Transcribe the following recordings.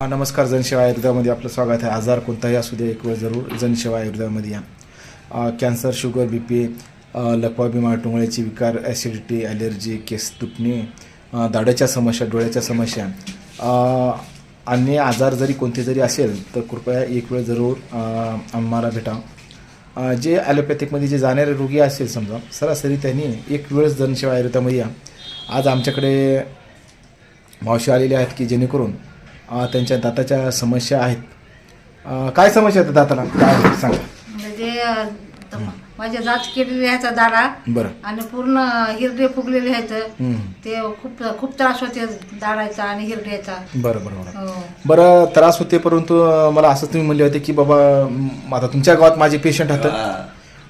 हा, नमस्कार जनसेवा आयुर्वेदामध्ये आपलं स्वागत आहे. आजार कोणताही असू दे एक वेळ जरूर जनसेवा आयुर्वेदामध्ये या. कॅन्सर शुगर बी पी लकवा बिमार टोंगळ्याची विकार ॲसिडिटी ॲलर्जी केस तुटणे दाड्याच्या समस्या डोळ्याच्या समस्या. अन्य आजार जरी कोणते जरी असेल तर कृपया एक वेळ जरूर आम्हाला भेटा. जे ॲलोपॅथिकमध्ये जे जाणारे रोगी असेल समजा सरासरी त्यांनी एक वेळच जनसेवा आयुर्वेदामध्ये या. आज आमच्याकडे मावशी आलेले आहेत की जेणेकरून त्यांच्या दाताच्या समस्या आहेत. काय समस्या आहेत दाताला? काय? सांगा. म्हणजे अं, त- माझे दात केलेले आहेत दाडा बरं. आणि पूर्ण हिरडे फुगलेले आहेत. हम्म. ते खूप खूप त्रास होते दाडायचा आणि हिरड्याचा. बरं बरं बरं. हो. बरं त्रास होते परंतु अ, मला असं तुम्ही म्हणले होते की बाबा म, आता तुमच्या गावात माझे पेशंट आहेत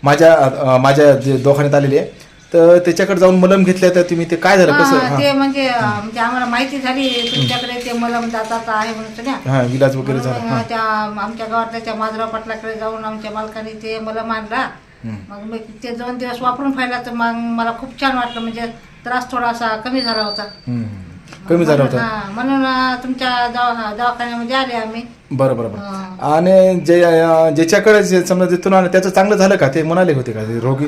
माझ्या अ, माझ्या जे दवाखान्यात आलेले आहे, तर त्याच्याकडे जाऊन मलम घेतल्या तर तुम्ही ते काय झालं? कसं? हा, ते म्हणजे म्हणजे आम्हाला माहिती झाली तुमच्याकडे ते मला दाताचा आहे म्हणून हां विलाज वगैरे झाला. हां. त्या आमच्या गावातल्या त्या माधुराव पाटलाकडे जाऊन आमच्या मालकाने ते मला मांडला मग मी ते दोन दिवस वापरून पाहिला तर मग मला खूप छान वाटलं म्हणजे त्रास थोडासा कमी झाला होता. हम्म. कमी झालं होतं. हा, म्हणून अं, तुमच्या दवा दवाखान्यामध्ये आले आम्ही. बरं बरं बरं. आणि जे अ, ज्याच्याकडे जे समजा जिथून आलं त्याचं चांगलं झालं का? ते म्हणाले होते का ते रोगी?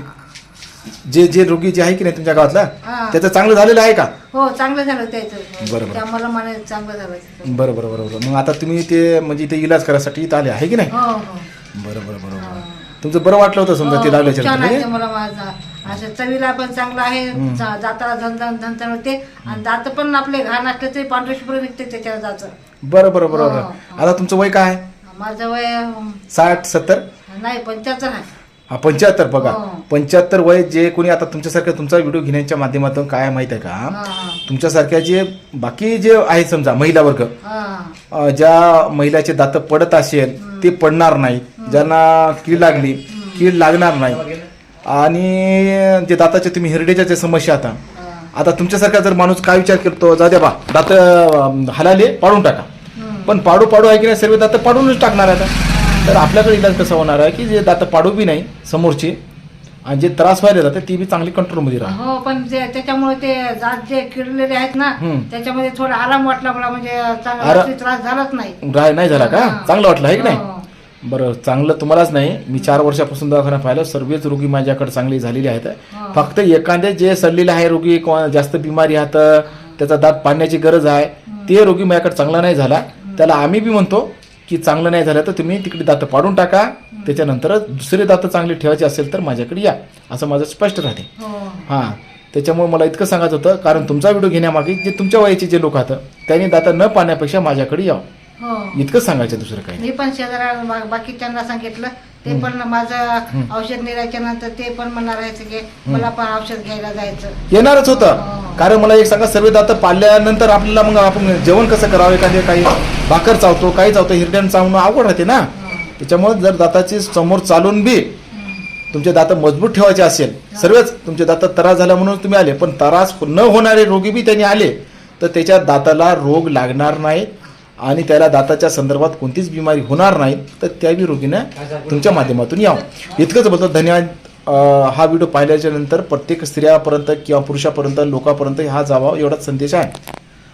जे जे रोगी जे आहे की नाही तुमच्या गावातला हा. त्याचं चांगलं झालेलं आहे का? हो चांगलं झालं त्याचं बरं. त्या मला म्हणे चांगलं झालं तिथं. बरं बरं बरं बरं. मग आता तुम्ही ते म्हणजे इथे इलाज करायसाठी इथं आले आहे की नाही? हो हो. बरं बरं बरं बरं. तुमचं बरं वाटलं होतं समजा ते हो, लागल्याच्या छान नंतर, आहे नाही? ते मला माझा. असं चवीला पण चांगलं आहे. जा- दाताला झणझण झणझण होते. आणि दात पण आपले घाण असले तरी पांढरे शुभ्र निघते त्याच्या दात. बरं बरं बरं हो, बरं. आता तुमचं वय काय आहे? माझं वय अं, साठ सत्तर? नाही पंच्याहत्तर आहे. हा पंच्याहत्तर बघा. हो. पंच्याहत्तर वय जे कोणी आता तुमच्यासारखं तुमचा व्हिडिओ घेण्याच्या माध्यमातून काय माहीत आहे का? हा, तुमच्यासारख्या जे बाकी जे आहेत समजा महिला वर्ग हा. अ, ज्या महिलाचे दात पडत असेल ते पडणार नाही. ज्यांना कीड लागली कीड लागणार नाही. आणि जे दाताचे तुम्ही हिरडेच्या जे समस्या आता आता तुमच्यासारखा जर माणूस काय विचार करतो जा द्या बा दात अं, हलाले पाडून टाका. पण पाडू पाडू आहे की नाही सर्व दात पाडूनच टाकणार आहे आता. तर आपल्याकडे इलाज कसा होणार आहे की जे दात पाडू बी नाही समोरचे आणि जे त्रास व्हायला जातात ते बी चांगली कंट्रोलमध्ये राहा हो पण त्याच्यामुळे ते दात जे किडलेले आहेत ना हम्म. त्याच्यामध्ये थोडा आराम वाटला मला म्हणजे आरा- चांगला त्रास झालाच नाही. राय नाही झाला का? हा. चांगलं वाटलं आहे की नाही? हो. बरं चांगलं तुम्हालाच नाही. मी चार वर्षापासून दवाखाना पाहिलं सर्वच रोगी माझ्याकडे चांगली झालेली आहेत. हा. फक्त एखादे जे सडलेले आहे रोगी किंवा जास्त बिमारी आहात त्याचा दात पाडण्याची गरज आहे ते रोगी माझ्याकडे चांगला नाही झाला. त्याला आम्ही बी म्हणतो की चांगलं नाही झालं तर तुम्ही तिकडे दात पाडून टाका. त्याच्यानंतर दुसरे दात चांगले ठेवायचे असेल तर माझ्याकडे या असं माझं स्पष्ट राहते. हो. हां त्याच्यामुळे मला इतकं सांगायचं होतं कारण तुमचा व्हिडिओ घेण्यामागे जे तुमच्या वयाचे जे लोक आहेत त्यांनी दात न पाहण्यापेक्षा माझ्याकडे यावं. हो. इतकं सांगायचं दुसरं काही नाही. मी पण बा- बाकीच्यांना सांगितलं ते पण माझं औषध निघायच्या नंतर ते पण म्हणणार आहे की मला पण औषध घ्यायला जायचं. येणारच होतं. हो. कारण मला एक सांगा सर्व दात पाडल्यानंतर आपल्याला मग आपण जेवण कसं करावं? एखादे काही भाकर चावतो काही चावतो हिरड्यान चावणं अवघड राहते ना. त्याच्यामुळे जर दाताची समोर चालून बी तुमचे दात मजबूत ठेवायचे असेल सर्वच तुमचे दात त्रास झाला म्हणून तुम्ही आले पण त्रास न होणारे रोगी बी त्यांनी आले. तर त्याच्या दाताला रोग लागणार नाहीत आणि त्याला दाताच्या संदर्भात कोणतीच बिमारी होणार नाही तर त्या बी रोगीनं तुमच्या माध्यमातून यावं. इतकंच बोलतो धन्यवाद. हा व्हिडिओ पाहिल्याच्या नंतर प्रत्येक स्त्रियापर्यंत किंवा पुरुषापर्यंत लोकांपर्यंत हा जावा एवढाच संदेश आहे.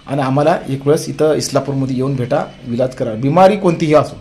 आणि आम्हाला एक वेळेस इथं इस्लापूरमध्ये येऊन भेटा विलाज करा. बिमारी कोणतीही असो.